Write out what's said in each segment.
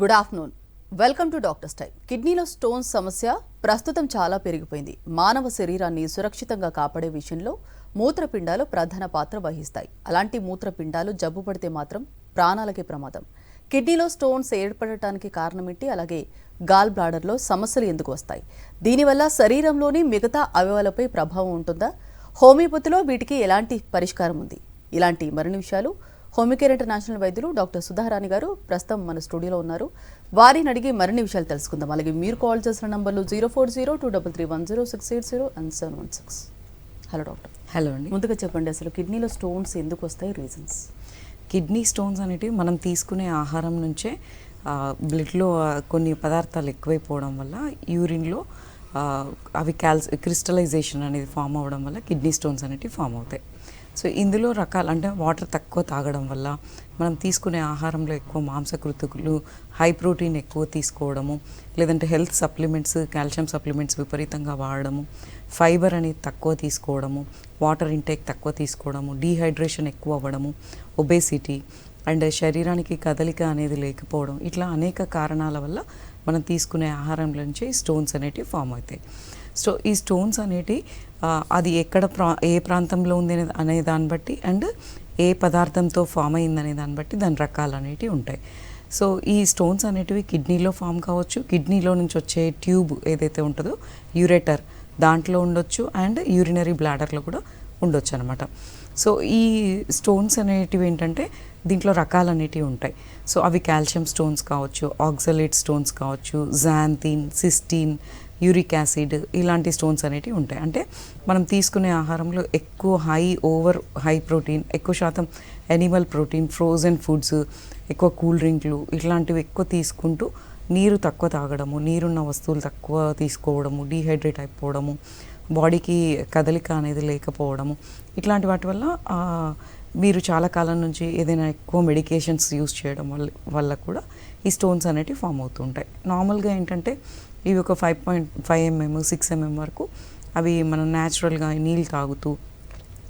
Good afternoon welcome to doctor style కిడ్నీలో stones సమస్య ప్రస్తుతం చాలా పెరిగిపోయింది. మానవ శరీరాన్ని సురక్షితంగా కాపాడే విషయంలో మూత్రపిండాలు ప్రధాన పాత్ర వహిస్తాయి. అలాంటి మూత్రపిండాలు జబ్బు పడితే మాత్రం ప్రాణాలకే ప్రమాదం. కిడ్నీలో స్టోన్స్ ఏర్పడటానికి కారణమేంటి? అలాగే గాల్ బ్లాడర్లో సమస్యలు ఎందుకు వస్తాయి? దీనివల్ల శరీరంలోని మిగతా అవయవాలపై ప్రభావం ఉంటుందా? హోమియోపతిలో వీటికి ఎలాంటి పరిష్కారం ఉంది? ఇలాంటి మరిన్ని విషయాలు హోమికేర్ ఇంటర్నేషనల్ వైద్యులు డాక్టర్ సుధారాణి గారు ప్రస్తుతం మన స్టూడియోలో ఉన్నారు. వారిని అడిగి మరిన్ని విషయాలు తెలుసుకుందాం. అలాగే మీరు కాల్ చేసిన నంబర్లు zero four zero two double three one zero six eight zero and seven one six. Hello doctor. Hello అండి. ముందుగా చెప్పండి అసలు కిడ్నీలో స్టోన్స్ ఎందుకు వస్తాయి? రీజన్స్. కిడ్నీ స్టోన్స్ అనేటివి మనం తీసుకునే ఆహారం నుంచే బ్లడ్లో కొన్ని పదార్థాలు ఎక్కువైపోవడం వల్ల యూరిన్లో అవి క్యాల్స్ క్రిస్టలైజేషన్ అనేది ఫామ్ అవ్వడం వల్ల కిడ్నీ స్టోన్స్ అనేటివి ఫామ్ అవుతాయి. సో ఇందులో రకాలు అంటే వాటర్ తక్కువ తాగడం వల్ల మనం తీసుకునే ఆహారంలో ఎక్కువ మాంసకృతుకులు హై ప్రోటీన్ ఎక్కువ తీసుకోవడము లేదంటే హెల్త్ సప్లిమెంట్స్ కాల్షియం సప్లిమెంట్స్ విపరీతంగా వాడడము ఫైబర్ అనేది తక్కువ తీసుకోవడము వాటర్ ఇంటేక్ తక్కువ తీసుకోవడము డీహైడ్రేషన్ ఎక్కువ అవ్వడము ఒబేసిటీ అండ్ శరీరానికి కదలిక అనేది లేకపోవడం ఇట్లా అనేక కారణాల వల్ల మనం తీసుకునే ఆహారం నుంచి స్టోన్స్ అనేటివి ఫామ్ అవుతాయి. సో ఈ స్టోన్స్ అనేటివి అది ఎక్కడ ప్రా ఏ ప్రాంతంలో ఉంది అనే- అనే దాన్ని బట్టి అండ్ ఏ పదార్థంతో ఫామ్ అయింది అనే దాన్ని బట్టి దాని రకాలు అనేటివి ఉంటాయి. సో ఈ స్టోన్స్ అనేటివి కిడ్నీలో ఫామ్ కావచ్చు. కిడ్నీలో నుంచి వచ్చే ట్యూబ్ ఏదైతే ఉంటుందో యూరేటర్ దాంట్లో ఉండొచ్చు అండ్ యూరినరీ బ్లాడర్లో కూడా ఉండొచ్చు అనమాట సో ఈ స్టోన్స్ అనేటివి ఏంటంటే దీంట్లో రకాలు అనేటివి ఉంటాయి. సో అవి కాల్షియం స్టోన్స్ కావచ్చు ఆక్సలేట్ స్టోన్స్ కావచ్చు జాంతిన్ సిస్టీన్ యూరిక్ యాసిడ్ ఇలాంటి స్టోన్స్ అనేటివి ఉంటాయి. అంటే మనం తీసుకునే ఆహారంలో ఎక్కువ హై ఓవర్ హై ప్రోటీన్ ఎక్కువ శాతం ఎనిమల్ ప్రోటీన్ ఫ్రోజన్ ఫుడ్స్ ఎక్కువ కూల్ డ్రింక్లు ఇట్లాంటివి ఎక్కువ తీసుకుంటూ నీరు తక్కువ తాగడము నీరున్న వస్తువులు తక్కువ తీసుకోవడము డీహైడ్రేట్ అయిపోవడము బాడీకి కదలిక అనేది లేకపోవడము ఇట్లాంటి వాటి వల్ల మీరు చాలా కాలం నుంచి ఏదైనా ఎక్కువ మెడికేషన్స్ యూస్ చేయడం వల్ల వల్ల కూడా ఈ స్టోన్స్ అనేటివి ఫామ్ అవుతుంటాయి నార్మల్గా ఏంటంటే ఇవి ఒక five point five mm six mm వరకు అవి మనం న్యాచురల్గా నీళ్ళు తాగుతూ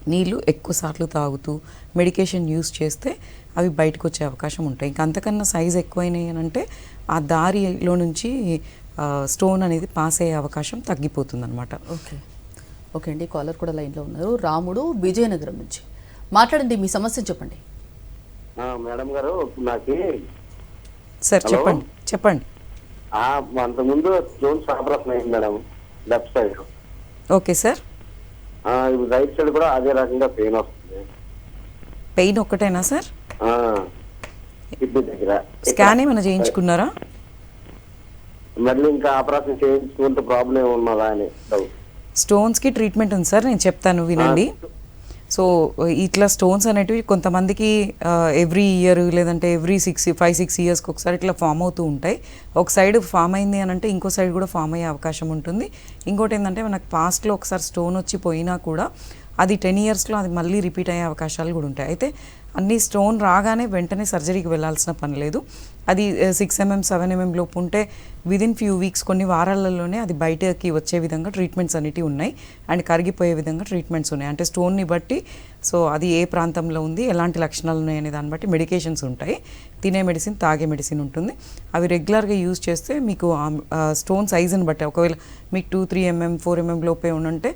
నీళ్ళు ఎక్కువ సార్లు తాగుతూ మెడికేషన్ యూస్ చేస్తే అవి బయటకు వచ్చే అవకాశం ఉంటాయి. ఇంకా అంతకన్నా సైజ్ ఎక్కువైనాయి అని అంటే ఆ దారిలో నుంచి స్టోన్ అనేది పాస్ అయ్యే అవకాశం తగ్గిపోతుంది అనమాట ఓకే. ఓకే అండి కాలర్ కూడా లైన్లో ఉన్నారు. రాముడు విజయనగరం నుంచి. మాట్లాడండి మీ సమస్య చెప్పండి. ఆ, మేడం గారు నాకు సార్? చెప్పండి చెప్పండి. అంతకుముందు జోన్స్ ఆపరేషన్ అయింది madam left side. Okay sir. Right side కూడా అదే రకంగా పెయిన్ వస్తుంది. పెయిన్ ఒక్కటేనా సార్? కిడ్నీ దగ్గర. స్కాన్ ఏమైనా చేయించుకున్నారా? మళ్ళీ ఇంకా ఆపరేషన్ చేయించుకుంటే ప్రాబ్లం ఏమున్నదా అని డౌట్. స్టోన్స్కి ట్రీట్మెంట్ ఉంది సార్ నేను చెప్తాను వినండి. సో ఇట్లా స్టోన్స్ అనేటివి కొంతమందికి ఎవ్రీ ఇయర్ లేదంటే ఎవ్రీ సిక్స్ ఫైవ్ సిక్స్ ఇయర్స్కి ఒకసారి ఇట్లా ఫామ్ అవుతూ ఉంటాయి. ఒక సైడ్ ఫామ్ అయింది అని అంటే ఇంకో సైడ్ కూడా ఫామ్ అయ్యే అవకాశం ఉంటుంది. ఇంకోటి ఏంటంటే మనకు పాస్ట్లో ఒకసారి స్టోన్ వచ్చి పోయినా కూడా అది టెన్ ఇయర్స్లో అది మళ్ళీ రిపీట్ అయ్యే అవకాశాలు కూడా ఉంటాయి. అయితే అన్ని స్టోన్ రాగానే వెంటనే సర్జరీకి వెళ్ళాల్సిన పని లేదు. అది సిక్స్ ఎంఎం సెవెన్ ఎంఎం లోపు ఉంటే విదిన్ ఫ్యూ వీక్స్ కొన్ని వారాలలోనే అది బయటకి వచ్చే విధంగా ట్రీట్మెంట్స్ అనేటివి ఉన్నాయి. అండ్ కరిగిపోయే విధంగా ట్రీట్మెంట్స్ ఉన్నాయి. అంటే స్టోన్ని బట్టి సో అది ఏ ప్రాంతంలో ఉంది ఎలాంటి లక్షణాలు ఉన్నాయి అనే దాన్ని బట్టి మెడికేషన్స్ ఉంటాయి. తినే మెడిసిన్ తాగే మెడిసిన్ ఉంటుంది. అవి రెగ్యులర్గా యూజ్ చేస్తే మీకు స్టోన్ సైజుని బట్టి ఒకవేళ మీకు two three mm four mm లోపే ఉంటే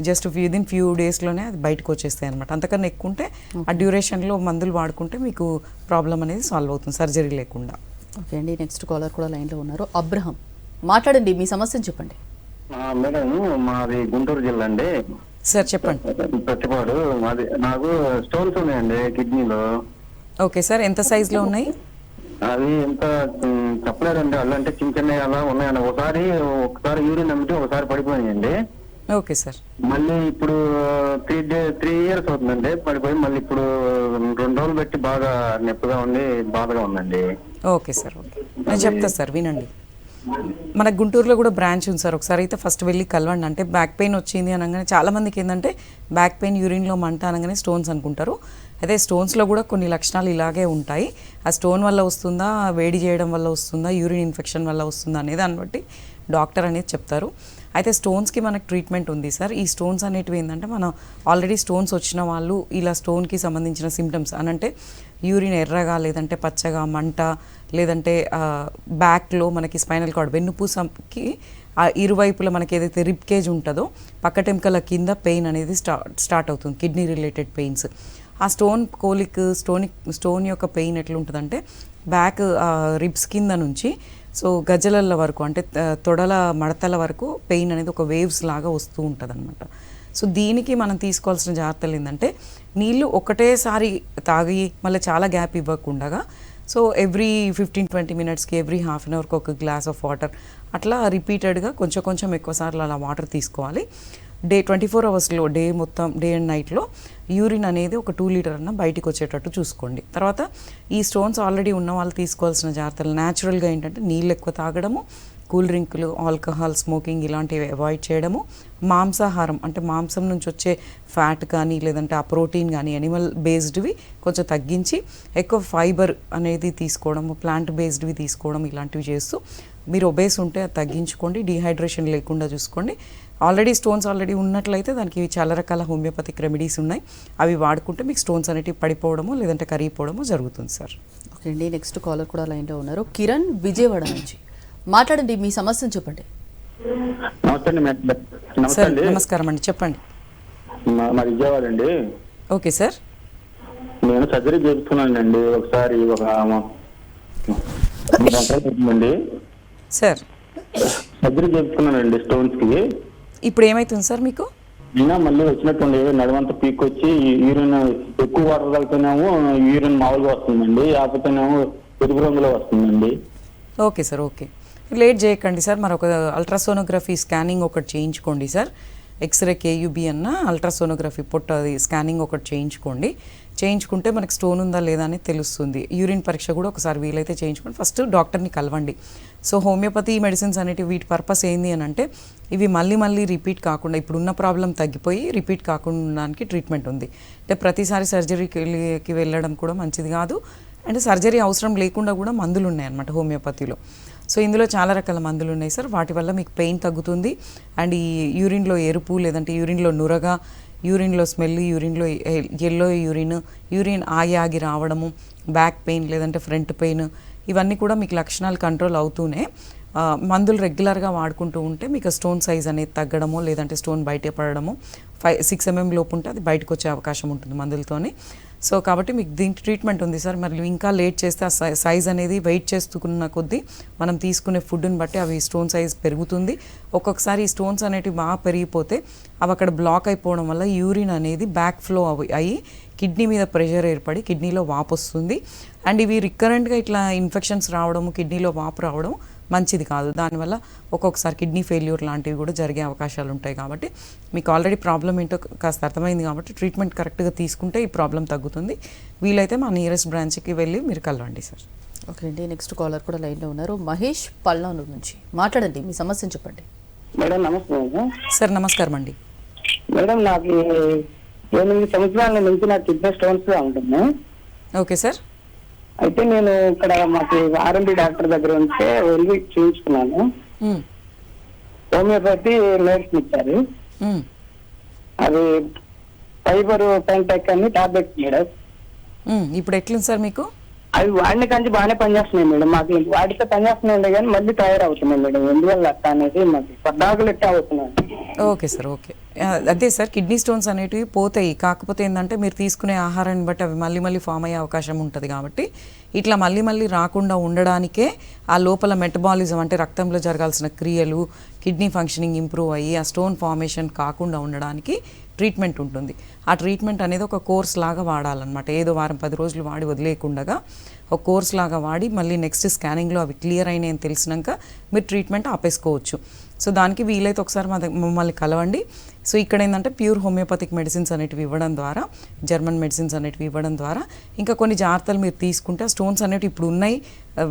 జస్ట్ విదిన్ ఫ్యూ డేస్లోనే అది బయటకు వచ్చేస్తాయి అనమాట అంతకన్నా ఎక్కువ ఉంటే ఆ డ్యూరేషన్లో మందులు వాడుకుంటే మీకు ప్రాబ్లం అనేది సాల్వ్ అవుతుంది సర్జరీ లేకుండా. ఓకే అండి నెక్స్ట్ కాలర్ కూడా లైన్లో ఉన్నారు. అబ్రహం మాట్లాడండి మీ సమస్యను చెప్పండి. ఆ, మేడం మాది గుంటూరు జిల్లా అండి. సార్ చెప్పండి. ప్రతిపాడు మాది నాకు స్టోన్స్ ఉన్నాయండి కిడ్నీలో ఓకే సార్ ఎంత సైజులో ఉన్నాయి? అవి ఎంత చెప్పలేదండి అలా అంటే చిన్న చిన్న అలా ఉన్నాయండి. ఒకసారి ఒకసారి యూరిన్ అమ్మితే ఒకసారి పడిపోయాయండి ఓకే సార్. మళ్ళీ ఇప్పుడు త్రీ డే త్రీ ఇయర్స్ అవుతుందండి. పడిపోయి మళ్ళీ ఇప్పుడు రెండు రోజులు పెట్టి బాగా నొప్పిగా ఉంది బాధగా ఉందండి. Okay sir okay. నేను చెప్తా సార్ వినండి. మన గుంటూరులో కూడా బ్రాంచ్ ఉంది సార్. ఒకసారి అయితే ఫస్ట్ వెళ్ళి కలవండి. అంటే బ్యాక్ పెయిన్ వచ్చింది అనగానే చాలా మందికి ఏంటంటే బ్యాక్ పెయిన్ యూరిన్లో మంట అనగానే స్టోన్స్ అనుకుంటారు. అయితే స్టోన్స్లో కూడా కొన్ని లక్షణాలు ఇలాగే ఉంటాయి. ఆ స్టోన్ వల్ల వస్తుందా? వేడి చేయడం వల్ల వస్తుందా? యూరిన్ ఇన్ఫెక్షన్ వల్ల వస్తుందా? అనేది దాన్ని బట్టి డాక్టర్ అనేది చెప్తారు. అయితే స్టోన్స్కి మనకు ట్రీట్మెంట్ ఉంది సార్ ఈ స్టోన్స్ అనేటివి ఏంటంటే మనం ఆల్రెడీ స్టోన్స్ వచ్చిన వాళ్ళు ఇలా స్టోన్కి సంబంధించిన సిమ్టమ్స్ అనంటే యూరిన్ ఎర్రగా లేదంటే పచ్చగా మంట లేదంటే బ్యాక్లో మనకి స్పైనల్ కార్డ్ వెన్నుపూసకి ఇరువైపుల ఇరువైపులా మనకి ఏదైతే రిప్ కేజ్ ఉంటుందో పక్కటెంకల కింద పెయిన్ అనేది స్టార్ట్ స్టార్ట్ అవుతుంది కిడ్నీ రిలేటెడ్ పెయిన్స్ ఆ స్టోన్ కోలిక్ స్టోనిక్ స్టోన్ యొక్క పెయిన్ ఎట్లుంటుందంటే బ్యాక్ రిబ్స్ కింద నుంచి సో గజలల వరకు అంటే తొడల మడతల వరకు పెయిన్ అనేది ఒక వేవ్స్ లాగా వస్తూ ఉంటుంది అనమాట సో దీనికి మనం తీసుకోవాల్సిన జాగ్రత్తలు ఏంటంటే నీళ్ళు ఒకటేసారి తాగి మళ్ళీ చాలా గ్యాప్ ఇవ్వకుండా సో ఎవ్రీ ఫిఫ్టీన్ ట్వంటీ మినిట్స్కి ఎవ్రీ హాఫ్ అన్ అవర్కి ఒక గ్లాస్ ఆఫ్ వాటర్ అట్లా రిపీటెడ్గా కొంచెం కొంచెం ఎక్కువ సార్లు అలా వాటర్ తీసుకోవాలి. డే ట్వంటీ ఫోర్ అవర్స్లో డే మొత్తం డే అండ్ నైట్లో యూరిన్ అనేది ఒక టూ లీటర్ అన్న బయటికి వచ్చేటట్టు చూసుకోండి. తర్వాత ఈ స్టోన్స్ ఆల్రెడీ ఉన్న వాళ్ళు తీసుకోవాల్సిన జాగ్రత్తలు. న్యాచురల్గా ఏంటంటే నీళ్ళు ఎక్కువ తాగడము కూల్ డ్రింకులు ఆల్కహాల్ స్మోకింగ్ ఇలాంటివి అవాయిడ్ చేయడము మాంసాహారం అంటే మాంసం నుంచి వచ్చే ఫ్యాట్ కానీ లేదంటే ఆ ప్రోటీన్ కానీ అనిమల్ బేస్డ్వి కొంచెం తగ్గించి ఎక్కువ ఫైబర్ అనేది తీసుకోవడము ప్లాంట్ బేస్డ్వి తీసుకోవడం ఇలాంటివి చేస్తూ మీరు ఒబేస్ ఉంటే అది తగ్గించుకోండి. డిహైడ్రేషన్ లేకుండా చూసుకోండి. ఆల్రెడీ స్టోన్స్ ఆల్రెడీ ఉన్నట్లయితే దానికి చాలా రకాల హోమియోపతిక్ రెమెడీస్ ఉన్నాయి. అవి వాడుకుంటే మీకు స్టోన్స్ అనేటివి పడిపోవడము లేదంటే కరిగిపోవడము జరుగుతుంది సార్. ఓకే అండి నెక్స్ట్ కాలర్ కూడా లైన్లో ఉన్నారు. కిరణ్ విజయవాడ నుంచి. మాట్లాడండి మీ సమస్యను చెప్పండి. సార్ నమస్కారం అండి చెప్పండి. మా- విజయవాడ అండి. Okay sir. నేను సర్జరీ చేయించుకున్నానండి ఒకసారి ఒక సార్. సర్జరీ చేయించుకున్నానండి స్టోన్స్కి ఇప్పుడు ఏమవుతుంది సార్ మీకు? నిన్న మళ్ళీ వచ్చినట్టుండి నడుమంతా పీక్ వచ్చి యూరిన్ ఎక్కువ వాటర్ తాగుతున్నాము యూరిన్ మామూలుగా వస్తుందండి. లేకపోతేనేమో ఎరుపు రంగులో వస్తుందండి. Okay sir okay. లేట్ చేయకండి సార్. మరి ఒక అల్ట్రాసోనోగ్రఫీ స్కానింగ్ ఒకటి చేయించుకోండి సార్. ఎక్స్రే కేయూబీ అన్న అల్ట్రాసోనోగ్రఫీ పొట్ట అది స్కానింగ్ ఒకటి చేయించుకోండి. చేయించుకుంటే మనకి స్టోన్ ఉందా లేదా అని తెలుస్తుంది. యూరిన్ పరీక్ష కూడా ఒకసారి వీలైతే చేయించుకోండి. ఫస్ట్ డాక్టర్ని కలవండి. సో హోమియోపతి మెడిసిన్స్ అనేటివి వీటి పర్పస్ ఏంది అని అంటే ఇవి మళ్ళీ మళ్ళీ రిపీట్ కాకుండా ఇప్పుడున్న ప్రాబ్లం తగ్గిపోయి రిపీట్ కాకుండా ట్రీట్మెంట్ ఉంది. అంటే ప్రతిసారి సర్జరీకి వెళ్ళడం కూడా మంచిది కాదు. అంటే సర్జరీ అవసరం లేకుండా కూడా మందులు ఉన్నాయన్నమాట హోమియోపతిలో సో ఇందులో చాలా రకాల మందులు ఉన్నాయి సార్. వాటి వల్ల మీకు పెయిన్ తగ్గుతుంది. అండ్ ఈ యూరిన్లో ఎరుపు లేదంటే యూరిన్లో నురగా యూరిన్లో స్మెల్ యూరిన్లో ఎల్లో యూరిన్ యూరిన్ ఆగి ఆగి రావడము బ్యాక్ పెయిన్ లేదంటే ఫ్రంట్ పెయిన్ ఇవన్నీ కూడా మీకు లక్షణాలు కంట్రోల్ అవుతూనే మందులు రెగ్యులర్గా వాడుకుంటూ ఉంటే మీకు స్టోన్ సైజ్ అనేది తగ్గడము లేదంటే స్టోన్ బయట పడడము ఫైవ్ సిక్స్ ఎంఎం లోపు ఉంటే అది బయటకు వచ్చే అవకాశం ఉంటుంది మందులతోని. సో కాబట్టి మీకు దీనికి ట్రీట్మెంట్ ఉంది సార్. మరి ఇంకా లేట్ చేస్తే ఆ సై- సైజ్ అనేది వెయిట్ చేస్తున్న కొద్దీ మనం తీసుకునే ఫుడ్ని బట్టి అవి స్టోన్ సైజ్ పెరుగుతుంది. ఒక్కొక్కసారి ఈ స్టోన్స్ అనేటివి బాగా పెరిగిపోతే అవి అక్కడ బ్లాక్ అయిపోవడం వల్ల యూరిన్ అనేది బ్యాక్ ఫ్లో అవి అయ్యి కిడ్నీ మీద ప్రెషర్ ఏర్పడి కిడ్నీలో వాపు వస్తుంది. అండ్ ఇవి రికరెంట్గా ఇట్లా ఇన్ఫెక్షన్స్ రావడము కిడ్నీలో వాపు రావడం మంచిది కాదు. దానివల్ల ఒక్కొక్కసారి కిడ్నీ ఫెయిల్యూర్ లాంటివి కూడా జరిగే అవకాశాలు ఉంటాయి కాబట్టి మీకు ఆల్రెడీ ప్రాబ్లం ఏంటో కాస్త అర్థమైంది కాబట్టి ట్రీట్మెంట్ కరెక్ట్గా తీసుకుంటే ఈ ప్రాబ్లం తగ్గుతుంది. వీలైతే మా నియరెస్ట్ బ్రాంచ్కి వెళ్ళి మీరు కలవండి సార్. ఓకే అండి. నెక్స్ట్ కాలర్ కూడా లైన్లో ఉన్నారు. మహేష్ పల్నాడు నుంచి మాట్లాడండి. మీ సమస్యను చెప్పండి. మేడం నమస్తే సార్ నమస్కారం అండి. మేడం నాకు ఎనిమిది సంవత్సరాల నుంచి నాకు కిడ్నీ స్టోన్స్ ఉంటుంది ఓకే సార్. అయితే నేను ఇక్కడ మాకు ఆర్ఎంపీ డాక్టర్ దగ్గర ఉంటే వెళ్ళి చూపించుకున్నాను హోమియోపతి మెడిసిన్ ఇచ్చారు. అది ఫైబర్ పెంటెక్ అని మ్. ఇప్పుడు ఎట్లుంది సార్ మీకు? అవి వాడిన కంచి బాగానే పనిచేస్తున్నాయి మేడం. మాకు వాటితో పనిచేస్తున్నాయి కానీ మళ్ళీ తయారవుతున్నాయి మేడం. ఎందువల్ల అట్లా అనేది మాకు పద్దాకులు ఎట్లా అవుతున్నాయి. Okay sir okay. అదే సార్ కిడ్నీ స్టోన్స్ అనేటివి పోతాయి. కాకపోతే ఏంటంటే మీరు తీసుకునే ఆహారాన్ని బట్టి అవి మళ్ళీ మళ్ళీ ఫామ్ అయ్యే అవకాశం ఉంటుంది కాబట్టి ఇట్లా మళ్ళీ మళ్ళీ రాకుండా ఉండడానికే ఆ లోపల మెటబాలిజం అంటే రక్తంలో జరగాల్సిన క్రియలు కిడ్నీ ఫంక్షనింగ్ ఇంప్రూవ్ అయ్యి ఆ స్టోన్ ఫార్మేషన్ కాకుండా ఉండడానికి ట్రీట్మెంట్ ఉంటుంది. ఆ ట్రీట్మెంట్ అనేది ఒక కోర్స్ లాగా వాడాలన్నమాట. ఏదో వారం పది రోజులు వాడి వదిలేకుండగా ఒక కోర్స్ లాగా వాడి మళ్ళీ నెక్స్ట్ స్కానింగ్లో అవి క్లియర్ అయినాయి అని తెలిసినాక మీరు ట్రీట్మెంట్ ఆపేసుకోవచ్చు. సో దానికి వీలైతే ఒకసారి మా మమ్మల్ని కలవండి. సో ఇక్కడ ఏంటంటే ప్యూర్ హోమియోపతిక్ మెడిసిన్స్ అనేటివి ఇవ్వడం ద్వారా జర్మన్ మెడిసిన్స్ అనేటివి ఇవ్వడం ద్వారా ఇంకా కొన్ని జాగ్రత్తలు మీరు తీసుకుంటే స్టోన్స్ అనేటివి ఇప్పుడు ఉన్నాయి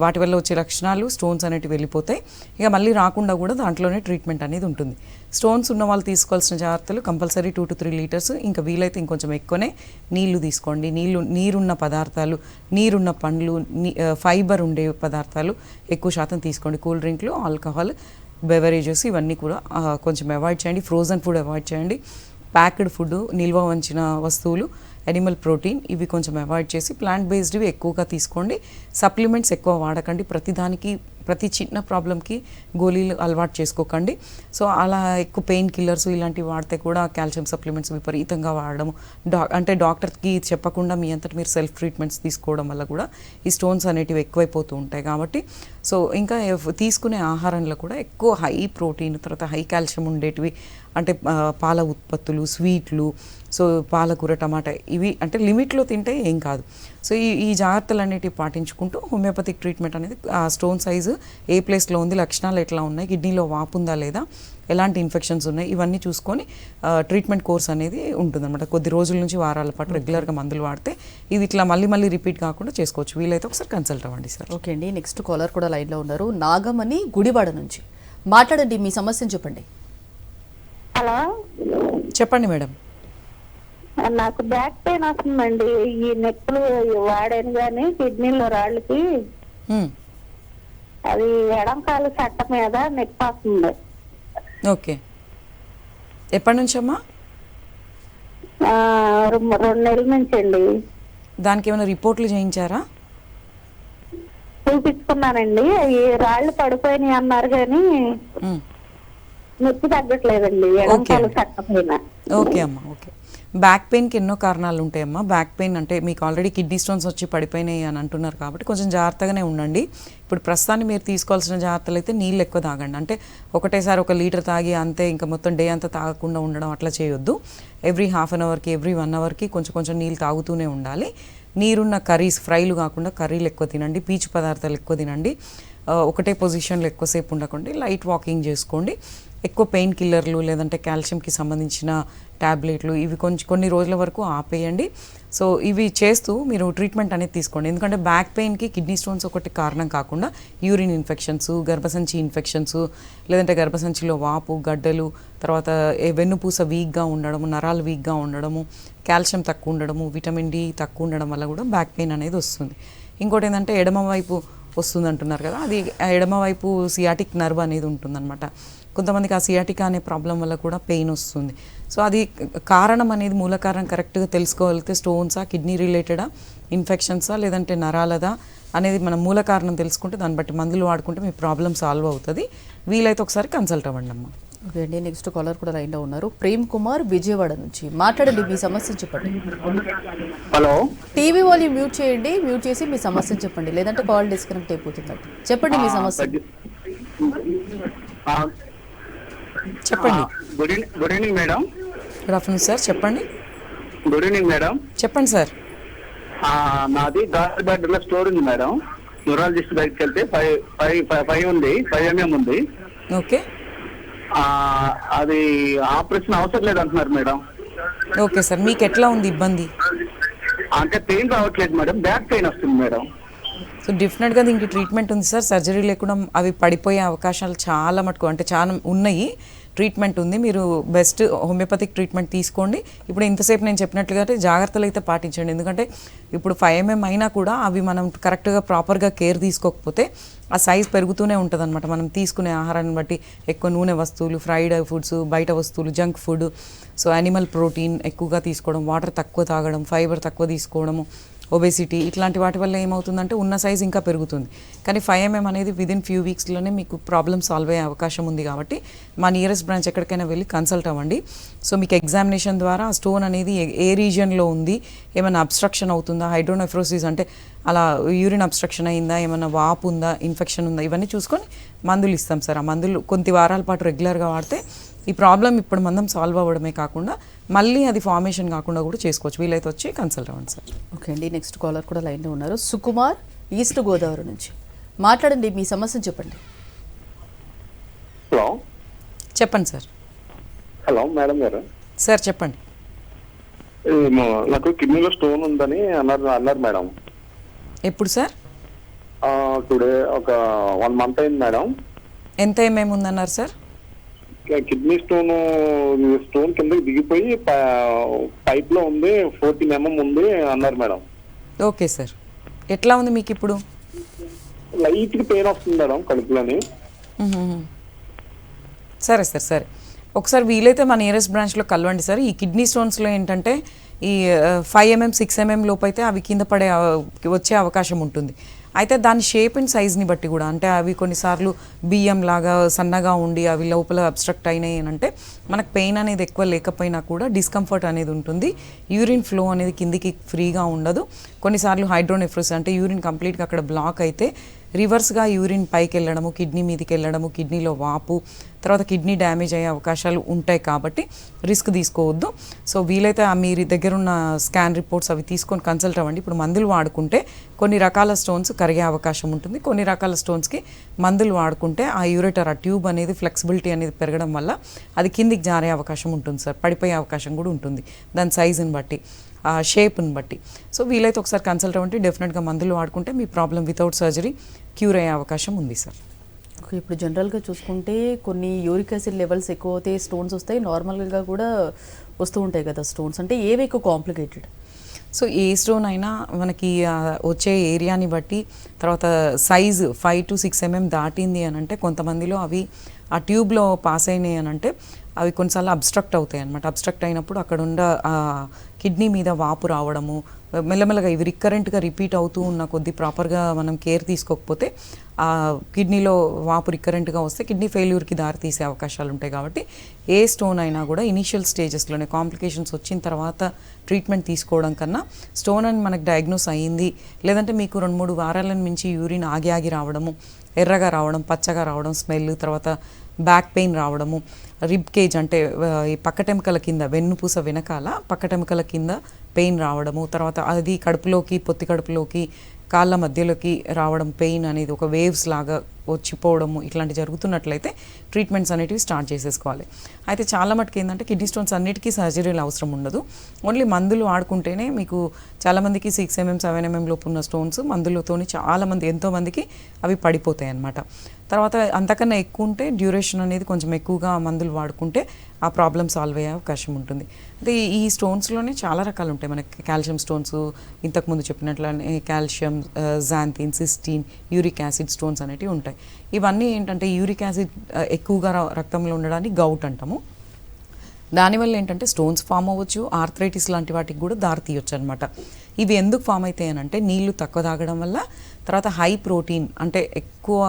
వాటి వల్ల వచ్చే లక్షణాలు స్టోన్స్ అనేటివి వెళ్ళిపోతాయి. ఇక మళ్ళీ రాకుండా కూడా దాంట్లోనే ట్రీట్మెంట్ అనేది ఉంటుంది. స్టోన్స్ ఉన్న వాళ్ళు తీసుకోవాల్సిన జాగ్రత్తలు compulsory two to three litres. ఇంకా వీలైతే ఇంకొంచెం ఎక్కువనే నీళ్ళు తీసుకోండి. నీళ్ళు నీరున్న పదార్థాలు నీరున్న పండ్లు ఫైబర్ ఉండే పదార్థాలు ఎక్కువ శాతం తీసుకోండి. కూల్ డ్రింక్లు ఆల్కహాల్ బెవరేజెస్ ఇవన్నీ కూడా కొంచెం అవాయిడ్ చేయండి. ఫ్రోజన్ ఫుడ్ అవాయిడ్ చేయండి. ప్యాక్డ్ ఫుడ్ నిల్వ ఉంచిన వస్తువులు అనిమల్ ప్రోటీన్ ఇవి కొంచెం అవాయిడ్ చేసి ప్లాంట్ బేస్డ్వి ఎక్కువగా తీసుకోండి. సప్లిమెంట్స్ ఎక్కువ వాడకండి. ప్రతిదానికి ప్రతి చిన్న ప్రాబ్లంకి గోళీలు అలవాటు చేసుకోకండి. సో అలా ఎక్కువ పెయిన్ కిల్లర్స్ ఇలాంటివి వాడితే కూడా కాల్షియం సప్లిమెంట్స్ విపరీతంగా వాడడం డా అంటే డాక్టర్కి చెప్పకుండా మీ అంతటి మీరు సెల్ఫ్ ట్రీట్మెంట్స్ తీసుకోవడం వల్ల కూడా ఈ స్టోన్స్ అనేటివి ఎక్కువైపోతూ ఉంటాయి కాబట్టి. సో ఇంకా తీసుకునే ఆహారంలో కూడా ఎక్కువ హై ప్రోటీన్ తర్వాత హై కాల్షియం ఉండేటివి అంటే పాల ఉత్పత్తులు స్వీట్లు సో పాలకూర టమాటా ఇవి అంటే లిమిట్లో తింటే ఏం కాదు. సో ఈ ఈ జాగ్రత్తలు అనేటివి పాటించుకుంటూ హోమియోపతిక్ ట్రీట్మెంట్ అనేది ఆ స్టోన్ సైజు ఏ ప్లేస్లో ఉంది లక్షణాలు ఎట్లా ఉన్నాయి కిడ్నీలో వాపు ఉందా లేదా ఎలాంటి ఇన్ఫెక్షన్స్ ఉన్నాయి ఇవన్నీ చూసుకొని ట్రీట్మెంట్ కోర్స్ అనేది ఉంటుందన్నమాట. కొద్ది రోజుల నుంచి వారాల పాటు రెగ్యులర్గా మందులు వాడితే ఇది ఇట్లా మళ్ళీ మళ్ళీ రిపీట్ కాకుండా చేసుకోవచ్చు. వీలైతే ఒకసారి కన్సల్ట్ అవ్వండి సార్. ఓకే అండి. నెక్స్ట్ కాలర్ కూడా లైన్లో ఉన్నారు. నాగమణి గుడివాడ నుంచి మాట్లాడండి మీ సమస్యను చెప్పండి. హలో? చెప్పండి మేడం. నాకు బ్యాక్ పెయిన్ వస్తుందండి. ఈ నొప్పులు వాడాను కానీ కిడ్నీలో రాళ్ళకి. అది ఎడంకాలు చట్ట మీద నొప్పి వస్తుంది. ఓకే. ఎప్పటి నుంచి అమ్మా రెండు నెలల నుంచి అండి దానికి ఏమైనా రిపోర్ట్లు చేయించారా? చూపించుకున్నానండి. ఈ రాళ్ళు పడిపోయినాయి అన్నారు కానీ. నొప్పి తగ్గట్లేదండి. ఎడంకాలు ఓకే అమ్మా ఓకే. బ్యాక్ పెయిన్కి ఎన్నో కారణాలు ఉంటాయమ్మా బ్యాక్ పెయిన్ అంటే మీకు ఆల్రెడీ కిడ్నీ స్టోన్స్ వచ్చి పడిపోయినాయి అని అంటున్నారు కాబట్టి కొంచెం జాగ్రత్తగానే ఉండండి. ఇప్పుడు ప్రస్తుతాన్ని మీరు తీసుకోవాల్సిన జాగ్రత్తలు అయితే నీళ్ళు ఎక్కువ తాగండి. అంటే ఒకటేసారి ఒక లీటర్ తాగి అంతే ఇంకా మొత్తం డే అంతా తాగకుండా ఉండడం అట్లా చేయొద్దు. ఎవ్రీ హాఫ్ అన్ అవర్కి ఎవ్రీ వన్ అవర్కి కొంచెం కొంచెం నీళ్ళు తాగుతూనే ఉండాలి. నీరున్న కర్రీస్ ఫ్రైలు కాకుండా కర్రీలు ఎక్కువ తినండి. పీచు పదార్థాలు ఎక్కువ తినండి. ఒకటే పొజిషన్లో ఎక్కువసేపు ఉండకండి. లైట్ వాకింగ్ చేసుకోండి. ఎక్కువ పెయిన్ కిల్లర్లు లేదంటే కాల్షియంకి సంబంధించిన ట్యాబ్లెట్లు ఇవి కొంచెం కొన్ని రోజుల వరకు ఆపేయండి. సో ఇవి చేస్తూ మీరు ట్రీట్మెంట్ అనేది తీసుకోండి. ఎందుకంటే బ్యాక్ పెయిన్కి కిడ్నీ స్టోన్స్ ఒకటి కారణం కాకుండా యూరిన్ ఇన్ఫెక్షన్స్ గర్భసంచి ఇన్ఫెక్షన్స్ లేదంటే గర్భసంచిలో వాపు గడ్డలు తర్వాత వెన్నుపూస వీక్గా ఉండడము నరాలు వీక్గా ఉండడము కాల్షియం తక్కువ ఉండడము విటమిన్ డి తక్కువ ఉండడం వల్ల కూడా బ్యాక్ పెయిన్ అనేది వస్తుంది. ఇంకోటి ఏంటంటే ఎడమ వైపు వస్తుంది అంటున్నారు కదా అది ఎడమవైపు ఎడమ వైపు సియాటిక్ నర్వ్ అనేది ఉంటుందన్నమాట. కొంతమందికి ఆ సియాటికా అనే ప్రాబ్లం వల్ల కూడా పెయిన్ వస్తుంది. సో అది కారణం అనేది మూల కారణం కరెక్ట్గా తెలుసుకోగలిగితే స్టోన్సా కిడ్నీ రిలేటెడా ఇన్ఫెక్షన్సా లేదంటే నరాలదా అనేది మనం మూల కారణం తెలుసుకుంటే దాన్ని బట్టి మందులు వాడుకుంటే మీ ప్రాబ్లం సాల్వ్ అవుతుంది. వీలైతే ఒకసారి కన్సల్ట్ అవ్వండి అమ్మా. ఓకే అండి నెక్స్ట్ కాలర్ కూడా లైన్లో ఉన్నారు. ప్రేమ్ కుమార్ విజయవాడ నుంచి మాట్లాడండి మీ సమస్యను చెప్పండి. హలో. టీవీ వాల్యూమ్ మ్యూట్ చేయండి మ్యూట్ చేసి మీ సమస్యను చెప్పండి. లేదంటే కాల్ డిస్కనెక్ట్ అయిపోతుందండి చెప్పండి మీ సమస్య. చెప్పండి. Good evening good evening madam. Good afternoon sir చెప్పండి. Good evening madam. చెప్పండి సార్. నాది గార్బెడ్లో స్టోర్ ఉంది మేడం. న్యూరాలజిస్ట్ దగ్గరికి వెళ్తే ఫైవ్ ఫైవ్ ఫైవ్ ఉంది ఫైవ్ ఎంఎం ఉంది. ఓకే. అది ఆపరేషన్ అవసరం లేదు అంటున్నారు మేడం. ఓకే సార్ మీకు ఎట్లా ఉంది ఇబ్బంది? అంటే పెయిన్ రావట్లేదు మేడం బ్యాక్ పెయిన్ వస్తుంది మేడం. సో డెఫినెట్గా దీనికి ట్రీట్మెంట్ ఉంది సార్. సర్జరీ లేకుండా అవి పడిపోయే అవకాశాలు చాలా మటుకు అంటే చాలా ఉన్నాయి. ట్రీట్మెంట్ ఉంది. మీరు బెస్ట్ హోమియోపతిక్ ట్రీట్మెంట్ తీసుకోండి. ఇప్పుడు ఇంతసేపు నేను చెప్పినట్లుగా జాగ్రత్తలు అయితే పాటించండి. ఎందుకంటే ఇప్పుడు ఫైవ్ ఎంఎం అయినా కూడా అవి మనం కరెక్ట్గా ప్రాపర్గా కేర్ తీసుకోకపోతే ఆ సైజ్ పెరుగుతూనే ఉంటుంది అనమాట మనం తీసుకునే ఆహారాన్ని బట్టి ఎక్కువ నూనె వస్తువులు ఫ్రైడ్ ఫుడ్స్ బయట వస్తువులు junk food so animal protein ఎక్కువగా తీసుకోవడం వాటర్ తక్కువ తాగడం ఫైబర్ తక్కువ తీసుకోవడము ఒబేసిటీ ఇట్లాంటి వాటి వల్ల ఏమవుతుందంటే ఉన్న సైజ్ ఇంకా పెరుగుతుంది. కానీ ఫైవ్ ఎంఎం అనేది విదిన్ ఫ్యూ వీక్స్లోనే మీకు ప్రాబ్లమ్ సాల్వ్ అయ్యే అవకాశం ఉంది కాబట్టి మా నియరెస్ట్ బ్రాంచ్ ఎక్కడికైనా వెళ్ళి కన్సల్ట్ అవ్వండి. సో మీకు ఎగ్జామినేషన్ ద్వారా ఆ స్టోన్ అనేది ఏ- రీజియన్లో ఉంది ఏమైనా అబ్స్ట్రక్షన్ అవుతుందా హైడ్రోనెఫ్రోసిస్ అంటే అలా యూరిన్ అబ్స్ట్రక్షన్ అయిందా ఏమైనా వాపు ఉందా ఇన్ఫెక్షన్ ఉందా ఇవన్నీ చూసుకొని మందులు ఇస్తాం సార్. ఆ మందులు కొన్ని వారాల పాటు రెగ్యులర్గా వాడితే ఈ ప్రాబ్లం ఇప్పుడు మందం సాల్వ్ అవ్వడమే కాకుండా మళ్ళీ అది ఫార్మేషన్ కాకుండా కూడా చేసుకోవచ్చు. వీలైతే వచ్చి కన్సల్ట్ అవ్వండి సార్. ఓకే అండి. నెక్స్ట్ కాలర్ కూడా లైన్లో ఉన్నారు. సుకుమార్ ఈస్ట్ గోదావరి నుంచి. మాట్లాడండి మీ సమస్యను చెప్పండి. హలో. చెప్పండి సార్. హలో మేడం గారు. సార్ చెప్పండి. నాకు కిడ్నీలో స్టోన్ ఉందని అన్నారు అన్నారు మేడం. ఎప్పుడు సార్? టుడే ఒక వన్ మంత్ అయింది మేడం. ఎంత ఏమేమి ఉందన్నారు సార్? కిడ్నీ స్టోన్ స్టోన్ కిందకి దిగిపోయి పైప్లో ఉంది ఫోర్టీన్ ఎంఎం ఉంది అన్నారు మేడం. Okay sir. ఎట్లా ఉంది మీకు ఇప్పుడు? లైట్గా పెయిన్ వస్తుంది మేడం కడుపులోని. సరే సార్ సరే. ఒకసారి వీలైతే మా నియరెస్ట్ బ్రాంచ్లో కలవండి సార్. ఈ కిడ్నీ స్టోన్స్లో ఏంటంటే ఈ ఫైవ్ ఎంఎం సిక్స్ ఎంఎం లోపు అయితే అవి కింద పడే వచ్చే అవకాశం ఉంటుంది. అయితే దాని షేప్ అండ్ సైజ్ని బట్టి కూడా అంటే అవి కొన్నిసార్లు బియ్యం లాగా సన్నగా ఉండి అవి లోపల అబ్స్ట్రక్ట్ అయినాయి అని అంటే మనకు పెయిన్ అనేది ఎక్కువ లేకపోయినా కూడా డిస్కంఫర్ట్ అనేది ఉంటుంది. యూరిన్ ఫ్లో అనేది కిందికి ఫ్రీగా ఉండదు. కొన్నిసార్లు హైడ్రోనెఫ్రోస్ అంటే యూరిన్ కంప్లీట్గా అక్కడ బ్లాక్ అయితే రివర్స్గా యూరిన్ పైకి వెళ్ళడము కిడ్నీ మీదకి వెళ్ళడము కిడ్నీలో వాపు తర్వాత కిడ్నీ డ్యామేజ్ అయ్యే అవకాశాలు ఉంటాయి కాబట్టి రిస్క్ తీసుకోవద్దు. సో వీలైతే మీరు మీ దగ్గర ఉన్న స్కాన్ రిపోర్ట్స్ అవి తీసుకొని కన్సల్ట్ అవ్వండి. ఇప్పుడు మందులు వాడుకుంటే కొన్ని రకాల స్టోన్స్ కరిగే అవకాశం ఉంటుంది. కొన్ని రకాల స్టోన్స్కి మందులు వాడుకుంటే ఆ యూరేటర్ ఆ ట్యూబ్ అనేది ఫ్లెక్సిబిలిటీ అనేది పెరగడం వల్ల అది కిందికి జారే అవకాశం ఉంటుంది సార్. పడిపోయే అవకాశం కూడా ఉంటుంది. దాని సైజుని బట్టి ఆ షేప్ని బట్టి. సో వీలైతే ఒకసారి కన్సల్ట్ అవ్వండి. డెఫినెట్గా మందులు వాడుకుంటే మీ ప్రాబ్లం వితౌట్ సర్జరీ క్యూర్ అయ్యే అవకాశం ఉంది సార్. ఇప్పుడు జనరల్గా చూసుకుంటే కొన్ని యూరిక్ యాసిడ్ లెవెల్స్ ఎక్కువ అయితే స్టోన్స్ వస్తాయి నార్మల్గా కూడా వస్తూ ఉంటాయి కదా స్టోన్స్ అంటే ఏవి ఎక్కువ కాంప్లికేటెడ్ సో ఏ స్టోన్ అయినా మనకి వచ్చే ఏరియాని బట్టి తర్వాత size five to six mm దాటింది అని అంటే కొంతమందిలో అవి ఆ ట్యూబ్లో పాస్ అయినాయి అని అంటే అవి కొన్నిసార్లు అబ్స్ట్రక్ట్ అవుతాయి అనమాట అబ్స్ట్రక్ట్ అయినప్పుడు అక్కడ ఉండ కిడ్నీ మీద వాపు రావడము మెల్లమెల్లగా ఇవి రికరెంట్గా రిపీట్ అవుతూ ఉన్న కొద్దీ ప్రాపర్గా మనం కేర్ తీసుకోకపోతే ఆ కిడ్నీలో వాపు రికరెంట్గా వస్తే కిడ్నీ ఫెయిల్యూర్కి దారి తీసే అవకాశాలు ఉంటాయి కాబట్టి ఏ స్టోన్ అయినా కూడా ఇనీషియల్ స్టేజెస్లోనే కాంప్లికేషన్స్ వచ్చిన తర్వాత ట్రీట్మెంట్ తీసుకోవడం కన్నా స్టోన్ అని మనకు డయాగ్నోస్ అయ్యింది లేదంటే మీకు రెండు మూడు వారాలను మించి యూరిన్ ఆగి ఆగి రావడము ఎర్రగా రావడం పచ్చగా రావడం స్మెల్ తర్వాత బ్యాక్ పెయిన్ రావడము రిబ్ కేజ్ అంటే ఈ పక్కటెముకల కింద వెన్నుపూస వెనకాల పక్కటెముకల కింద పెయిన్ రావడము తర్వాత అది కడుపులోకి పొత్తి కడుపులోకి కాళ్ళ మధ్యలోకి రావడం పెయిన్ అనేది ఒక వేవ్స్ లాగా వచ్చిపోవడము ఇట్లాంటి జరుగుతున్నట్లయితే ట్రీట్మెంట్స్ అనేటివి స్టార్ట్ చేసేసుకోవాలి. అయితే చాలా మటుకు ఏంటంటే కిడ్నీ స్టోన్స్ అన్నిటికీ సర్జరీలు అవసరం ఉండదు. ఓన్లీ మందులు వాడుకుంటేనే మీకు చాలామందికి six mm mm, seven mm mm లోపు ఉన్న స్టోన్స్ మందులతోని చాలామంది ఎంతోమందికి అవి పడిపోతాయి అన్నమాట. తర్వాత అంతకన్నా ఎక్కువ ఉంటే డ్యూరేషన్ అనేది కొంచెం ఎక్కువగా మందులు వాడుకుంటే ఆ ప్రాబ్లం సాల్వ్ అయ్యే అవకాశం ఉంటుంది. అయితే ఈ- ఈ స్టోన్స్లోనే చాలా రకాలు ఉంటాయి. మనకి కాల్షియం స్టోన్స్ ఇంతకుముందు చెప్పినట్లనే calcium xanthine cystine uric acid stones అనేటివి ఉంటాయి. ఇవన్నీ ఏంటంటే యూరిక్ యాసిడ్ ఎక్కువగా రక్తంలో ఉండడాన్ని గౌట్ అంటాము. దానివల్ల ఏంటంటే స్టోన్స్ ఫామ్ అవ్వచ్చు ఆర్థరైటిస్ లాంటి వాటికి కూడా దారి తీయొచ్చు అనమాట ఇవి ఎందుకు ఫామ్ అవుతాయి అంటే నీళ్ళు తక్కువ తాగడం వల్ల తర్వాత హై ప్రోటీన్ అంటే ఎక్కువ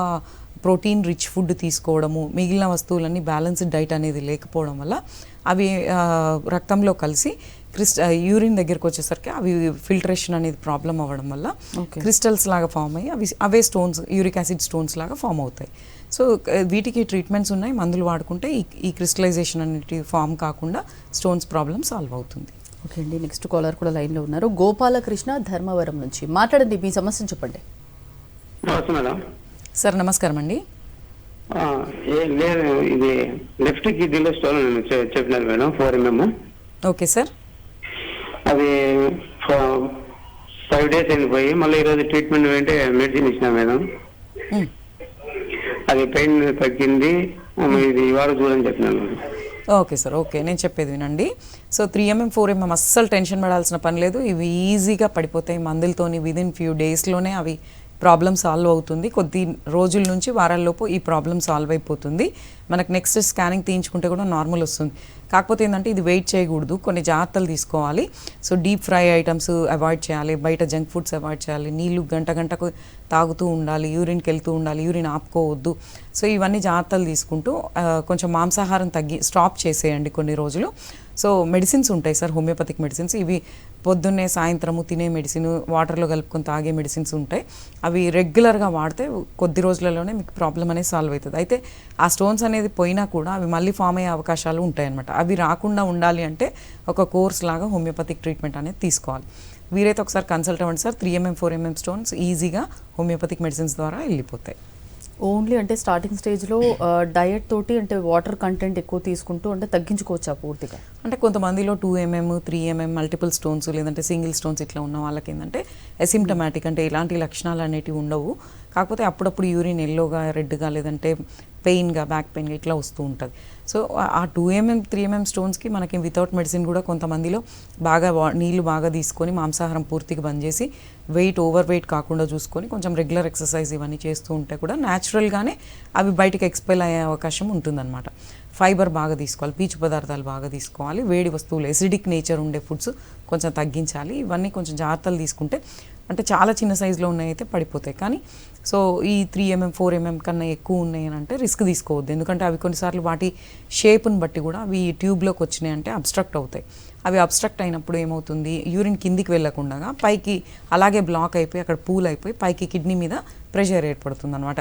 ప్రోటీన్ రిచ్ ఫుడ్ తీసుకోవడము మిగిలిన వస్తువులన్నీ బ్యాలెన్స్డ్ డైట్ అనేది లేకపోవడం వల్ల అవి రక్తంలో కలిసి క్రిస్ యూరిన్ దగ్గరికి వచ్చేసరికి అవి ఫిల్టరేషన్ అనేది ప్రాబ్లం అవ్వడం వల్ల క్రిస్టల్స్ లాగా ఫామ్ అయ్యి అవి అవే స్టోన్స్ యూరిక్ యాసిడ్ స్టోన్స్ లాగా ఫామ్ అవుతాయి. సో వీటికి ట్రీట్మెంట్స్ ఉన్నాయి మందులు వాడుకుంటే ఈ ఈ క్రిస్టలైజేషన్ అనేది ఫామ్ కాకుండా స్టోన్స్ ప్రాబ్లం సాల్వ్ అవుతుంది. ఓకే అండి నెక్స్ట్ కాలర్ కూడా లైన్లో ఉన్నారు. గోపాలకృష్ణ ధర్మవరం నుంచి మాట్లాడండి మీ సమస్యను చెప్పండి. నమస్తే మేడం. సార్ నమస్కారం అండి. ఆ, ఏ లేదు ఇది లెఫ్ట్ కిడ్నీలో స్టోన్ చెప్పినారు madam four MM. Okay sir. అది ఫైవ్ డేస్ అయిపోయి మళ్ళీ ఈరోజు ట్రీట్మెంట్ అంటే మెడిసిన్ ఇచ్చిన మేడం. అది పెయిన్ తగ్గింది. ఇది ఇవాళ చూడని చెప్పినాను. Okay sir okay. నేను చెప్పేది వినండి. So three mm four mm అస్సలు టెన్షన్ పడాల్సిన పని లేదు. ఇవి ఈజీగా పడిపోతాయి మందులతోని విదిన్ ఫ్యూ డేస్లోనే అవి ప్రాబ్లం సాల్వ్ అవుతుంది. కొద్ది రోజుల నుంచి వారాల్లోపు ఈ ప్రాబ్లం సాల్వ్ అయిపోతుంది. మనకు నెక్స్ట్ స్కానింగ్ తీయించుకుంటే కూడా నార్మల్ వస్తుంది. కాకపోతే ఏంటంటే ఇది వెయిట్ చేయకూడదు. కొన్ని జాగ్రత్తలు తీసుకోవాలి. So deep fry items avoid చేయాలి. బయట జంక్ ఫుడ్స్ అవాయిడ్ చేయాలి. నీళ్ళు గంట గంటకు తాగుతూ ఉండాలి. యూరిన్కి వెళ్తూ ఉండాలి. యూరిన్ ఆపుకోవద్దు. సో ఇవన్నీ జాగ్రత్తలు తీసుకుంటూ కొంచెం మాంసాహారం తగ్గి స్టాప్ చేసేయండి కొన్ని రోజులు. సో మెడిసిన్స్ ఉంటాయి సార్. హోమియోపతిక్ మెడిసిన్స్ ఇవి పొద్దున్నే సాయంత్రము తినే మెడిసిన్ వాటర్లో కలుపుకొని తాగే మెడిసిన్స్ ఉంటాయి. అవి రెగ్యులర్గా వాడితే కొద్ది రోజులలోనే మీకు ప్రాబ్లం అనేది సాల్వ్ అవుతుంది. అయితే ఆ స్టోన్స్ అనేది పోయినా కూడా అవి మళ్ళీ ఫామ్ అయ్యే అవకాశాలు ఉంటాయన్నమాట. అవి రాకుండా ఉండాలి అంటే ఒక కోర్స్ లాగా హోమియోపతిక్ ట్రీట్మెంట్ అనేది తీసుకోవాలి. వీరైతే ఒకసారి కన్సల్ట్ అవ్వండి sir. Three mm four mm stones ఈజీగా హోమియోపతిక్ మెడిసిన్స్ ద్వారా వెళ్ళిపోతాయి. ఓన్లీ అంటే స్టార్టింగ్ స్టేజ్లో డయట్ తోటి అంటే వాటర్ కంటెంట్ ఎక్కువ తీసుకుంటూ అంటే తగ్గించుకోవచ్చా పూర్తిగా? అంటే కొంతమందిలో two mm three mm multiple stones లేదంటే సింగిల్ స్టోన్స్ ఇట్లా ఉన్న వాళ్ళకి ఏంటంటే అసిమ్టమాటిక్ అంటే ఇలాంటి లక్షణాలు అనేటివి ఉండవు. కాకపోతే అప్పుడప్పుడు యూరిన్ ఎల్లోగా రెడ్గా లేదంటే పెయిన్గా బ్యాక్ పెయిన్గా ఇట్లా వస్తూ ఉంటుంది. సో ఆ టూ ఎంఎం త్రీ ఎంఎం స్టోన్స్కి మనకి వితౌట్ మెడిసిన్ కూడా కొంతమందిలో బాగా వా- బాగా తీసుకొని మాంసాహారం పూర్తిగా బంద్ చేసి వెయిట్ ఓవర్ వెయిట్ కాకుండా చూసుకొని కొంచెం రెగ్యులర్ ఎక్సర్సైజ్ ఇవన్నీ చేస్తూ ఉంటే కూడా న్యాచురల్గానే అవి బయటికి ఎక్స్పెల్ అయ్యే అవకాశం ఉంటుందన్నమాట. ఫైబర్ బాగా తీసుకోవాలి పీచు పదార్థాలు బాగా తీసుకోవాలి వేడి వస్తువులు ఎసిడిక్ నేచర్ ఉండే ఫుడ్స్ కొంచెం తగ్గించాలి. ఇవన్నీ కొంచెం జాగ్రత్తలు తీసుకుంటే అంటే చాలా చిన్న సైజులో ఉన్నాయి అయితే పడిపోతాయి. కానీ సో ఈ త్రీ ఎంఎం ఫోర్ ఎంఎం కన్నా ఎక్కువ ఉన్నాయి అని అంటే రిస్క్ తీసుకోవద్దు. ఎందుకంటే అవి కొన్నిసార్లు వాటి షేప్ని బట్టి కూడా అవి ట్యూబ్లోకి వచ్చినాయి అంటే అబ్స్ట్రక్ట్ అవుతాయి. అవి అబ్స్ట్రక్ట్ అయినప్పుడు ఏమవుతుంది? యూరిన్ కిందికి వెళ్ళకుండా పైకి అలాగే బ్లాక్ అయిపోయి అక్కడ పూల్ అయిపోయి పైకి కిడ్నీ మీద ప్రెషర్ ఏర్పడుతుంది అనమాట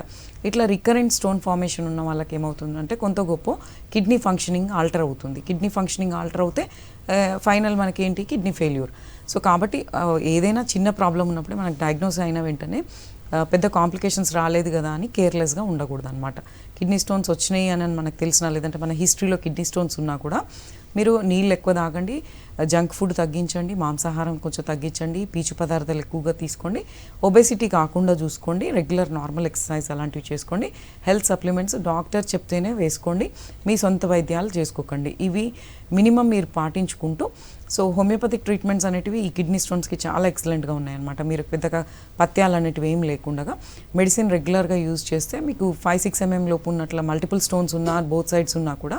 ఇట్లా రికరెంట్ స్టోన్ ఫార్మేషన్ ఉన్న వాళ్ళకి ఏమవుతుందంటే కొంత గొప్ప కిడ్నీ ఫంక్షనింగ్ ఆల్టర్ అవుతుంది. కిడ్నీ ఫంక్షనింగ్ ఆల్టర్ అవుతే ఫైనల్ మనకి ఏంటి కిడ్నీ ఫెయిల్యూర్. సో కాబట్టి ఏదైనా చిన్న ప్రాబ్లం ఉన్నప్పుడే మనకు డయాగ్నోస్ అయిన వెంటనే పెద్ద కాంప్లికేషన్స్ రాలేదు కదా అని కేర్లెస్గా ఉండకూడదు అనమాట కిడ్నీ స్టోన్స్ వచ్చినాయి అని మనకు తెలిసినా లేదంటే మన హిస్టరీలో కిడ్నీ స్టోన్స్ ఉన్నా కూడా మీరు నీళ్ళు ఎక్కువ తాగండి జంక్ ఫుడ్ తగ్గించండి మాంసాహారం కొంచెం తగ్గించండి పీచు పదార్థాలు ఎక్కువగా తీసుకోండి. ఒబెసిటీ కాకుండా చూసుకోండి రెగ్యులర్ నార్మల్ ఎక్సర్సైజ్ అలాంటివి చేసుకోండి. హెల్త్ సప్లిమెంట్స్ డాక్టర్ చెప్తేనే వేసుకోండి మీ సొంత వైద్యాలు చేసుకోకండి. ఇవి మినిమం మీరు పాటించుకుంటూ సో హోమియోపతిక్ ట్రీట్మెంట్స్ అనేటివి ఈ కిడ్నీ స్టోన్స్కి చాలా ఎక్సలెంట్గా ఉన్నాయన్నమాట. మీరు పెద్దగా పత్యాలు అనేటివి ఏం లేకుండా మెడిసిన్ రెగ్యులర్గా యూజ్ చేస్తే మీకు ఫైవ్ సిక్స్ ఎంఎం లోపు ఉన్నట్ల మల్టిపుల్ స్టోన్స్ ఉన్నా బోత్ సైడ్స్ ఉన్నా కూడా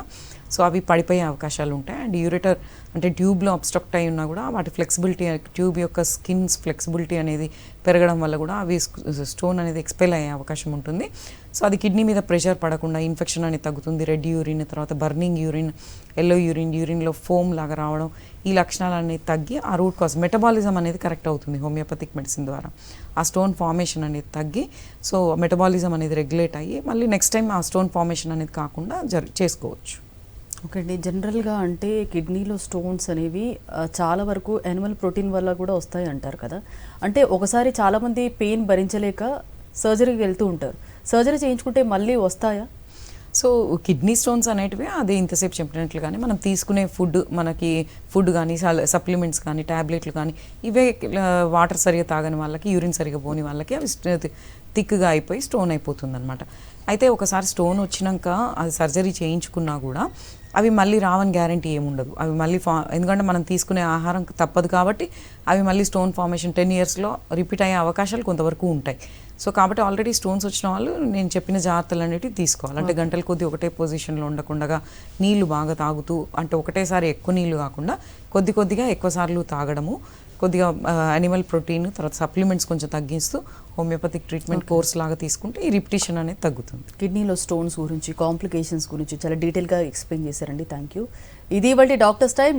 సో అవి పడిపోయే అవకాశాలు ఉంటాయి. అండ్ యూరేటర్ అంటే ట్యూబ్లో అబ్స్ట్రక్ట్ అయి ఉన్నా కూడా వాటి ఫ్లెక్సిబిలిటీ ట్యూబ్ యొక్క స్కిన్స్ ఫ్లెక్సిబిలిటీ అనేది పెరగడం వల్ల కూడా అవి స్టోన్ అనేది ఎక్స్పెల్ అయ్యే అవకాశం ఉంటుంది. సో అది కిడ్నీ మీద ప్రెషర్ పడకుండా ఇన్ఫెక్షన్ అనేది తగ్గుతుంది. రెడ్ యూరిన్ తర్వాత బర్నింగ్ యూరిన్ ఎల్లో యూరిన్ యూరిన్లో ఫోమ్ లాగా రావడం ఈ లక్షణాలు అనేవి తగ్గి ఆ రూట్ కాజ్ మెటబాలిజం అనేది కరెక్ట్ అవుతుంది హోమియోపతిక్ మెడిసిన్ ద్వారా. ఆ స్టోన్ ఫార్మేషన్ అనేది తగ్గి సో మెటబాలిజం అనేది రెగ్యులేట్ అయ్యి మళ్ళీ నెక్స్ట్ టైం ఆ స్టోన్ ఫార్మేషన్ అనేది కాకుండా జరి చేసుకోవచ్చు. ఓకే అండి. జనరల్గా అంటే కిడ్నీలో స్టోన్స్ అనేవి చాలా వరకు యానిమల్ ప్రోటీన్ వల్ల కూడా వస్తాయి అంటారు కదా. అంటే ఒకసారి చాలామంది పెయిన్ భరించలేక సర్జరీకి వెళ్తూ ఉంటారు. సర్జరీ చేయించుకుంటే మళ్ళీ వస్తాయా? సో కిడ్నీ స్టోన్స్ అనేటివి అది ఇంతసేపు చెప్పినట్లుగానే మనం తీసుకునే ఫుడ్ మనకి ఫుడ్ కానీ సప్లిమెంట్స్ కానీ ట్యాబ్లెట్లు కానీ ఇవే వాటర్ సరిగా తాగని వాళ్ళకి యూరిన్ సరిగా పోని వాళ్ళకి అవి థిక్గా అయిపోయి స్టోన్ అయిపోతుంది అనమాట అయితే ఒకసారి స్టోన్ వచ్చినాక అది సర్జరీ చేయించుకున్నా కూడా అవి మళ్ళీ రావని గ్యారంటీ ఏముండదు. అవి మళ్ళీ ఫా ఎందుకంటే మనం తీసుకునే ఆహారం తప్పదు కాబట్టి అవి మళ్ళీ స్టోన్ ఫార్మేషన్ టెన్ ఇయర్స్లో రిపీట్ అయ్యే అవకాశాలు కొంతవరకు ఉంటాయి. సో కాబట్టి ఆల్రెడీ స్టోన్స్ వచ్చిన వాళ్ళు నేను చెప్పిన జాగ్రత్తలు అనేటివి తీసుకోవాలి. అంటే గంటల కొద్ది ఒకటే పొజిషన్లో ఉండకుండా నీళ్ళు బాగా తాగుతూ అంటే ఒకటేసారి ఎక్కువ నీళ్ళు కాకుండా కొద్ది కొద్దిగా ఎక్కువ సార్లు తాగడము కొద్దిగా అనిమల్ ప్రోటీన్ తర్వాత సప్లిమెంట్స్ కొంచెం తగ్గిస్తూ హోమియోపతిక్ ట్రీట్మెంట్ కోర్స్ లాగా తీసుకుంటే ఈ రిపిటేషన్ అనేది తగ్గుతుంది. కిడ్నీలో స్టోన్స్ గురించి కాంప్లికేషన్స్ గురించి చాలా డీటెయిల్గా ఎక్స్ప్లెయిన్ చేశారండి. థ్యాంక్ యూ ఇది ఇవాళ డాక్టర్స్ టైం